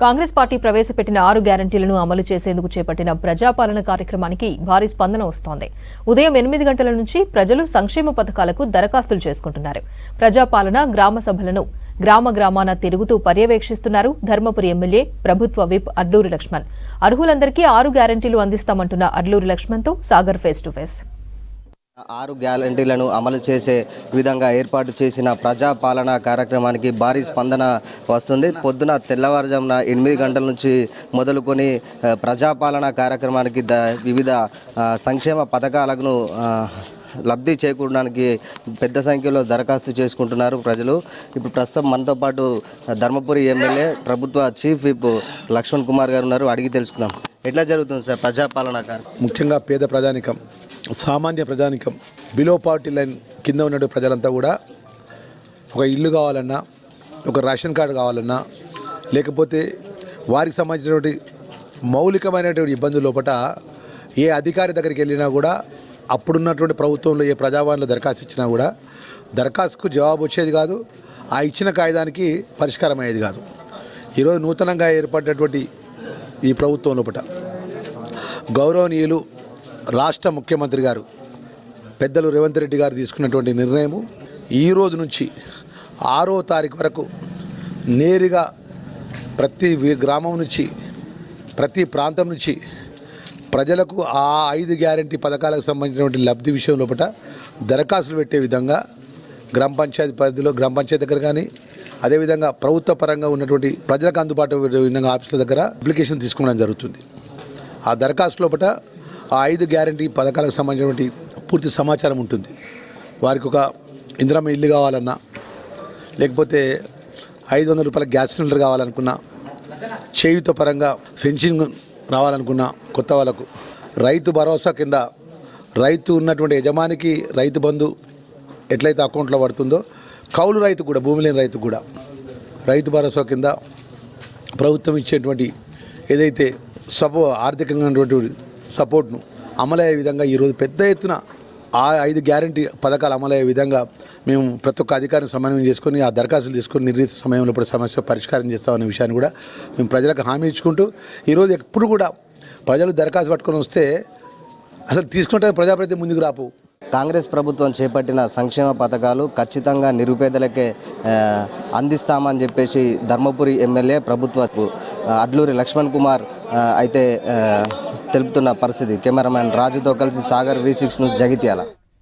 Congress party ప్రవేశపెట్టిన ఆరు గ్యారంటీలను అమలు చేసేందుకు చేపట్టిన ప్రజాపాలన కార్యక్రమానికి భారీ స్పందన వస్తోంది. ఉదయం ఎనిమిది గంటల నుంచి ప్రజలు సంక్షేమ పథకాలకు దరఖాస్తులు చేసుకుంటున్నారు. ప్రజాపాలన గ్రామ సభలను గ్రామ గ్రామాన తిరుగుతూ పర్యవేక్షిస్తున్నారు ధర్మపురి ఎమ్మెల్యే ప్రభుత్వ విప్ అడ్లూరి లక్ష్మణ్. అర్హులందరికీ ఆరు గ్యారంటీలు అందిస్తామంటున్న అడ్లూరి లక్ష్మణ్తో సాగర్ ఫేస్ టు ఫేస్. ఆరు గ్యారంటీలను అమలు చేసే విధంగా ఏర్పాటు చేసిన ప్రజాపాలన కార్యక్రమానికి భారీ స్పందన వస్తుంది. పొద్దున తెల్లవారుజామున ఎనిమిది గంటల నుంచి మొదలుకొని ప్రజాపాలన కార్యక్రమానికి ద వివిధ సంక్షేమ పథకాలను లబ్ధి చేకూరడానికి పెద్ద సంఖ్యలో దరఖాస్తు చేసుకుంటున్నారు ప్రజలు. ఇప్పుడు ప్రస్తుతం మనతో పాటు ధర్మపురి ఎమ్మెల్యే ప్రభుత్వ చీఫ్ విప్ లక్ష్మణ్ కుమార్ గారు ఉన్నారు. అడిగి తెలుసుకుందాం. ఎట్లా జరుగుతుంది సార్ ప్రజాపాలన కార్యక్రమం? ముఖ్యంగా పేద ప్రజానికం. సామాన్య ప్రజానికం. బిలో పార్టీ లైన్ కింద ఉన్న ప్రజలంతా కూడా ఒక ఇల్లు కావాలన్నా ఒక రేషన్ కార్డు కావాలన్నా లేకపోతే వారికి సంబంధించినటువంటి మౌలికమైనటువంటి ఇబ్బందుల లోపల ఏ అధికారి దగ్గరికి వెళ్ళినా కూడా అప్పుడున్నటువంటి ప్రభుత్వంలో ఏ ప్రజావాణిలో దరఖాస్తు ఇచ్చినా కూడా దరఖాస్తుకు జవాబు వచ్చేది కాదు ఆ ఇచ్చిన కాగితానికి పరిష్కారం అయ్యేది కాదు. ఈరోజు నూతనంగా ఏర్పడినటువంటి ఈ ప్రభుత్వం లోపల గౌరవనీయులు రాష్ట్ర ముఖ్యమంత్రి గారు పెద్దలు రేవంత్ రెడ్డి గారు తీసుకున్నటువంటి నిర్ణయము ఈ రోజు నుంచి ఆరో తారీఖు వరకు నేరుగా ప్రతి గ్రామం నుంచి ప్రతి ప్రాంతం నుంచి ప్రజలకు ఆ ఐదు గ్యారంటీ పథకాలకు సంబంధించినటువంటి లబ్ధి విషయం లోపల దరఖాస్తులు పెట్టే విధంగా గ్రామ పంచాయతీ పరిధిలో గ్రామ పంచాయతీ దగ్గర కానీ అదేవిధంగా ప్రభుత్వ పరంగా ఉన్నటువంటి ప్రజలకు అందుబాటు విధంగా ఆఫీసుల దగ్గర అప్లికేషన్ తీసుకోవడం జరుగుతుంది. ఆ దరఖాస్తు లోపల ఆ ఐదు గ్యారంటీ పథకాలకు సంబంధించినటువంటి పూర్తి సమాచారం ఉంటుంది. వారికి ఒక ఇందిరమ్మ ఇల్లు కావాలన్నా లేకపోతే ఐదు వందల రూపాయల గ్యాస్ సిలిండర్ కావాలనుకున్నా చేయుత పరంగా పెన్షన్ రావాలనుకున్నా కొత్త వాళ్ళకు రైతు భరోసా కింద రైతు ఉన్నటువంటి యజమానికి రైతు బంధు ఎట్లయితే అకౌంట్లో పడుతుందో కౌలు రైతు కూడా భూమి లేని రైతు కూడా రైతు భరోసా కింద ప్రభుత్వం ఇచ్చేటువంటి ఏదైతే సపో ఆర్థికంగా ఉన్నటువంటి సపోర్ట్ను అమలయ్యే విధంగా ఈరోజు పెద్ద ఎత్తున ఆ ఐదు గ్యారంటీ పథకాలు అమలయ్యే విధంగా మేము ప్రతి ఒక్క అధికారిని సమన్వయం చేసుకొని ఆ దరఖాస్తులు తీసుకొని నిర్ణీత సమయంలో ఇప్పుడు సమస్య పరిష్కారం చేస్తామనే విషయాన్ని కూడా మేము ప్రజలకు హామీ ఇచ్చుకుంటూ ఈరోజు ఎప్పుడు కూడా ప్రజలు దరఖాస్తు పట్టుకొని వస్తే అసలు తీసుకుంటే ప్రజాప్రతి ముందుకు రాపు. కాంగ్రెస్ ప్రభుత్వం చేపట్టిన సంక్షేమ పథకాలు ఖచ్చితంగా నిరుపేదలకే అందిస్తామని చెప్పేసి ధర్మపురి ఎమ్మెల్యే ప్రభుత్వ అడ్లూరి లక్ష్మణ్ కుమార్ అయితే తెలుపుతున్న పరిస్థితి. కెమెరామ్యాన్ రాజుతో కలిసి Sagar V six news Jagtial.